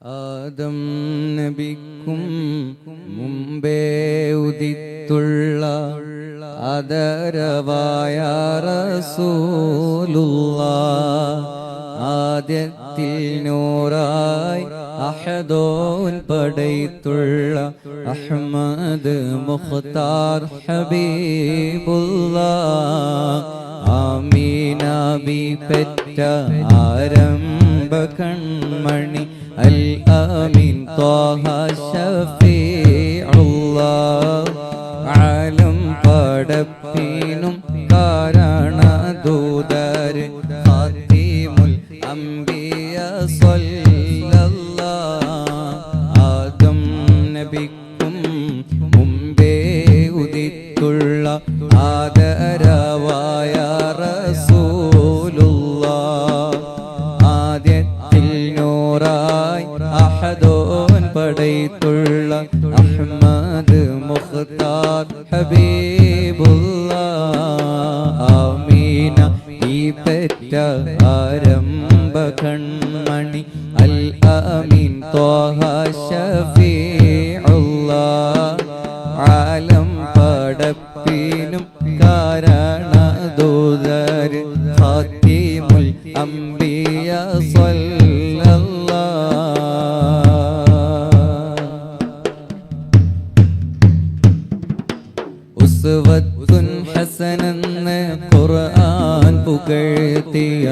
ആദം നബിക്കും മുമ്പേ ഉദിത്തുള്ള ആദരവായ റസൂലുള്ള ആദ്യത്തിൽ നൂറായി അഹദോൻ പടയത്തുള്ള അഹമ്മദ് മുഖ്താർ ഹബീബുള്ള ആമീനാബി പെറ്റ ആരംഭ കൺമണി. അൽ ആമീൻ ത്വാഹ ഷഫീഉല്ലാഹ് ആലം പടപ്പിനും കാരണദൂതർ ഖാതിമുൽ അംബിയ സ്വല്ലല്ലാഹ്. ആദം നബിക്കും മുമ്പേ ഉദിത്തുള്ള ആദരവായ മുഖ്താർ ഉസ്വത്തുൻ ഹസനെന്ന് ഖുർആൻ പുകഴ്ത്തിയ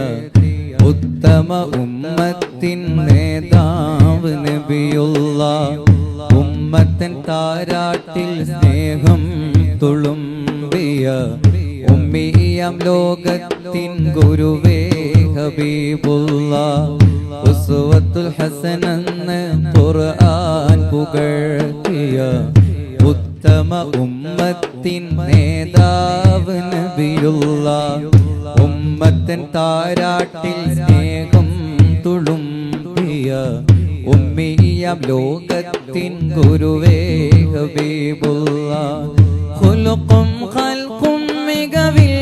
ഉത്തമ ഉമ്മത്തിൻ നേതാവ് നബിയുള്ള ഉമ്മത്തൻ താരാട്ടിൽ സ്നേഹം തുളുമ്പിയ ഉമ്മിയാം ലോകത്തിൻ ഗുരുവേ ഹബീബുള്ള ഉസ്വത്തുൽ ഹസനെന്ന് ഖുർആൻ പുകഴ്ത്തിയ ഉത്തമ ഉമ്മത്തിൻ നേതാവ് നബിയുള്ള. ഉമ്മത്തൻ താരാട്ടിൽ സ്നേഹം തുളുമ്പിയ. ഉമ്മിയാം ലോകത്തിൻ ഗുരുവേ ഹബീബുള്ള. ഖുലുഖും ഖൽഖും മികവിൽ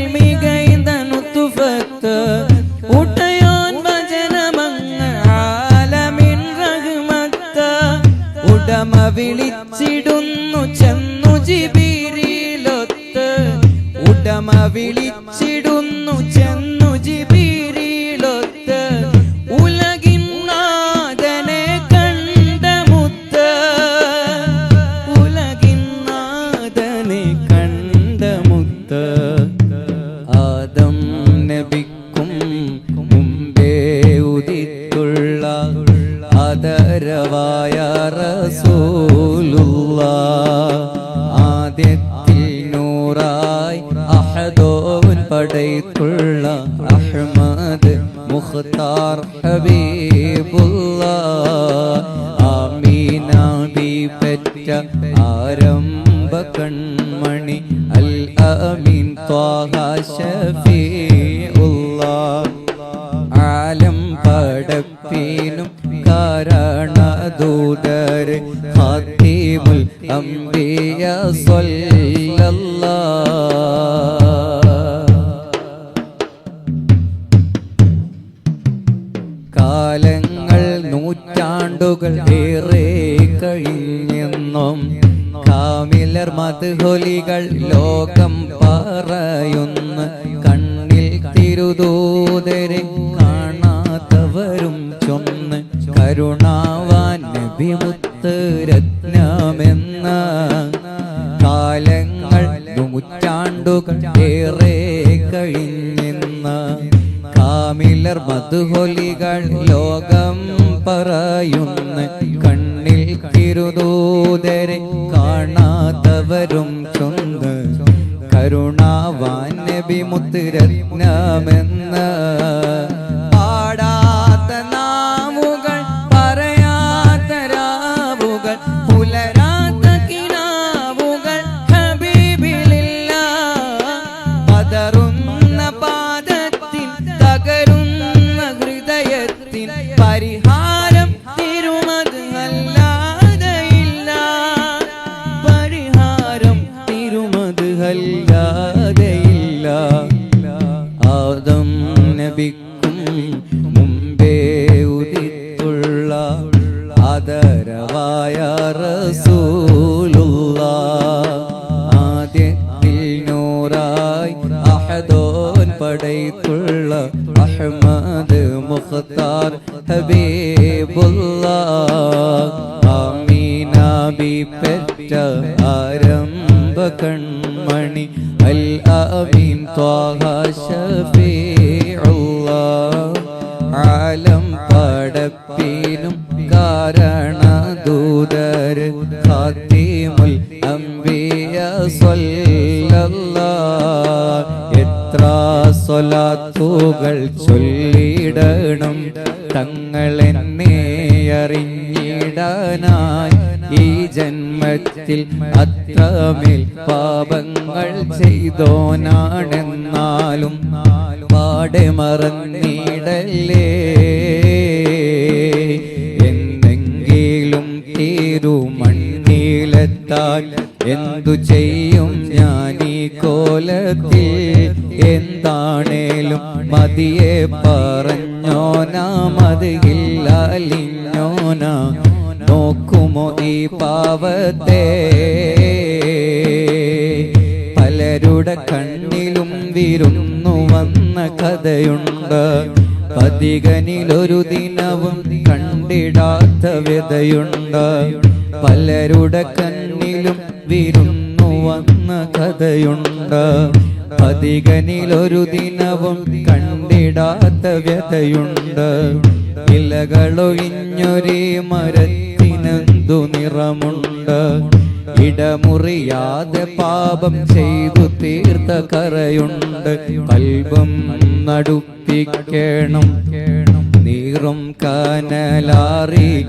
വിളിച്ചിടുന്നു ചെന്നു അഹദോൻ പടയ്ത്തുള്ള അഹ്മദ് മുഖ്താർ ഹബീബുള്ള ആമീന ബി ആരംഭ കൺമണി അൽ അമീൻ ത്വാഹ ഷഫീഉല്ലാഹ് ആലം പടപ്പീനും കാരണദൂതർ ഖാതിമുൽ അംബിയ സ്വല്ലല്ലാഹ് നൂറ്റാണ്ടുകൾ ഏറെ കഴിഞ്ഞെന്നും കാമിലർ മധുഹൊലികൾ ലോകം പറയുന്നു. കണ്ണിൽ തിരുദൂതരെ കാണാത്തവരും ചൊന്ന് കരുണാവാൻ നബിമുത്ത് രത്നമെന്ന. കാലങ്ങൾ നൂറ്റാണ്ടുകൾ ഏറെ കഴിഞ്ഞെന്ന് കാമിലർ മധുഹൊലികൾ ലോകം പറയുന്ന കണ്ണിൽ തിരുദൂതരെ കാണാത്തവരും ചൊന്ന് കരുണാവാൻ നബി മുത്തുരത്നമെന്ന് ലഭിക്കും മുമ്പേ ഉദിത്തുള്ള ആദരവായ റസൂലുള്ള. ആദ്യത്തിൽ നൂറായി അഹദോൻ പടയത്തുള്ള അഹമ്മദ് മുഖത്താർ ഹബീബുള്ള ആമീനാബി പെറ്റ ആരംഭ കൺമണി. അൽ അമീൻ ത്വാഹ പടപ്പീനും കാരണ ദൂതർ ഖാത്തിമുൽ അംബിയ സ്വല്ലല്ലാ എത്ര സ്വലാത്തുകൾ ചൊല്ലിടണം തങ്ങൾ എന്നെ അറിഞ്ഞിടാനായി. ഈ ജന്മത്തിൽ അത്രമേൽ പാപങ്ങൾ ചെയ്തോനാണെന്നാലും പാടെ മറന്നിടല്ലേ മതിയെ പറഞ്ഞോനാ മതിയില്ലാലിഞ്ഞോനാ നോക്കുമോ ഈ പാവത്തെ? പലരുടെ കണ്ണിലും വിരുന്നു വന്ന കഥയുണ്ട്. പതികനിലൊരു ദിനവും കണ്ടിടാത്ത വ്യതയുണ്ട്. പലരുടെ കണ്ണിലും വിരുന്നു വന്ന കഥയുണ്ട്. പതികനിലൊരു ദിനവും കണ്ടിടാത്ത വ്യതയുണ്ട്. ഇലകളൊഴിഞ്ഞൊരേ മരത്തിനെന്തു നിറമുണ്ട്. ഇടമുറിയാതെ പാപം ചെയ്തു തീർത്ത കറയുണ്ട് കൽബം നടുപ്പിക്കണം. നീറും കനലാറി